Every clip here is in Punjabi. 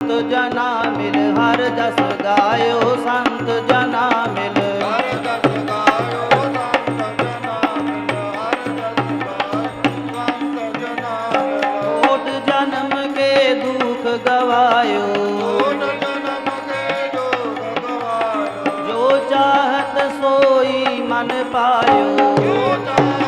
ਸੰਤ ਜਨਾ ਮਿਲ ਹਰ ਜਸ ਗਾਇਓ ਸੰਤ ਜਨਾ ਮਿਲ। ਹਰ ਜਸ ਗਾਇਓ ਸੰਤ ਜਨਾ ਮਿਲ ਹਰ ਜਸ ਗਾਇਓ ਸੰਤ ਜਨਾ ਮਿਲ। ਕੋਟ ਜਨਮ ਕੇ ਦੁਖ ਗਵਾਇਓ। ਕੋਟ ਜਨਮ ਕੇ ਜੋਗ ਗਵਾਇਓ। ਜੋ ਚਾਹਤ ਸੋਈ ਮਨ ਪਾਇਓ। ਜੋ ਚਾਹਤ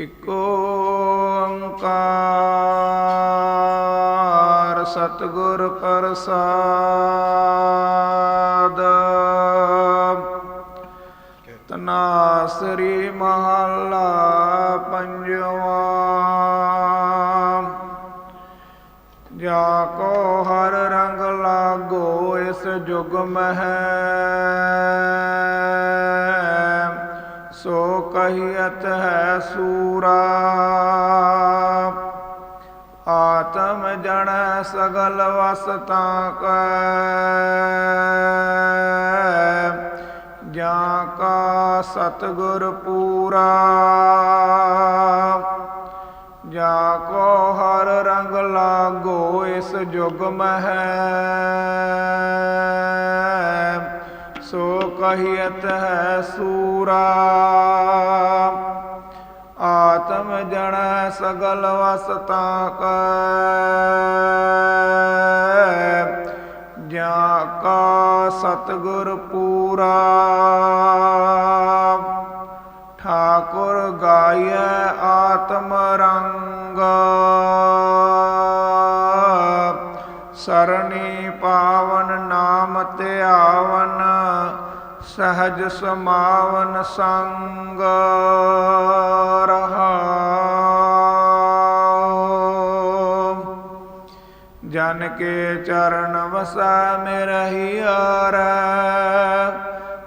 ਇਕ ਓੰਕਾਰ ਸਤਿਗੁਰ ਪ੍ਰਸਾਦ। ਤਨਾਸਰੀ ਮਹੱਲਾ ਪੰਜਵਾ। ਜਾ ਕੋ ਹਰ ਰੰਗ ਲਾਗੋ, ਇਸ ਜੁਗ ਮਹਿ। ਸੋ ਕਹੀਅਤ ਹੈ ਸੂਰਾ। ਆਤਮ ਜਣ ਸਗਲ ਵਸਤਾ ਕੈ। ਜਾਂ ਕਾ ਸਤਿਗੁਰ ਪੂਰਾ। ਜਾ ਕੋ ਹਰ ਰੰਗ ਲਾਗੋ ਇਸ ਜੁਗ ਮਹਿ। ਸੋ ਹੈ ਸੂਰਾ। ਆਤਮ ਜਣ ਸਗਲ ਵਸਤਾ ਕੈ ਜਾ ਕਾ ਸਤਿਗੁਰ ਪੂਰਾ। ਠਾਕੁਰ ਗਾਇਐ ਆਤਮ ਰੰਗ। ਸਰਣੀ ਪਾਵਨ ਨਾਮ ਧਿਆਵਨ। ਸਹਜ ਸਮਾਵਨ ਸੰਗ ਰਹਾਉ। ਜਨ ਕੇ ਚਰਨ ਵਸੈ ਮੇਰਹਿ ਆਰੈ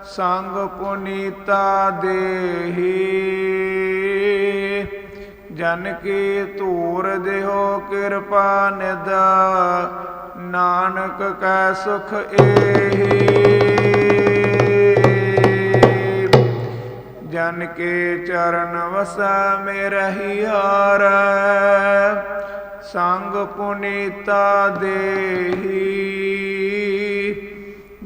ਸੰਗ ਪੁਨੀਤਾ ਦੇਹੀ। ਜਨ ਕੀ ਧੂਰ ਦੇਹੋ ਕਿਰਪਾ ਨਿਦ ਨਾਨਕ ਕੈ ਸੁਖ ਏਹੀ। ਜਨ ਕੇ ਚਰਨ ਵਸੈ ਮੇਰਹਿ ਹਾਰ। ਸੰਗ ਪੁਨੀਤਾ ਦੇਹੀ।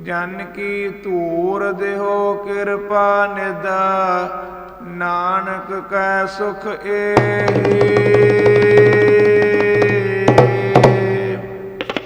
ਜਨ ਕੀ ਧੂਰ ਦੇਹੋ, ਕਿਰਪਾ ਨਿਦਾ ਨਾਨਕ ਕੈ ਸੁਖ ਏਹੀ।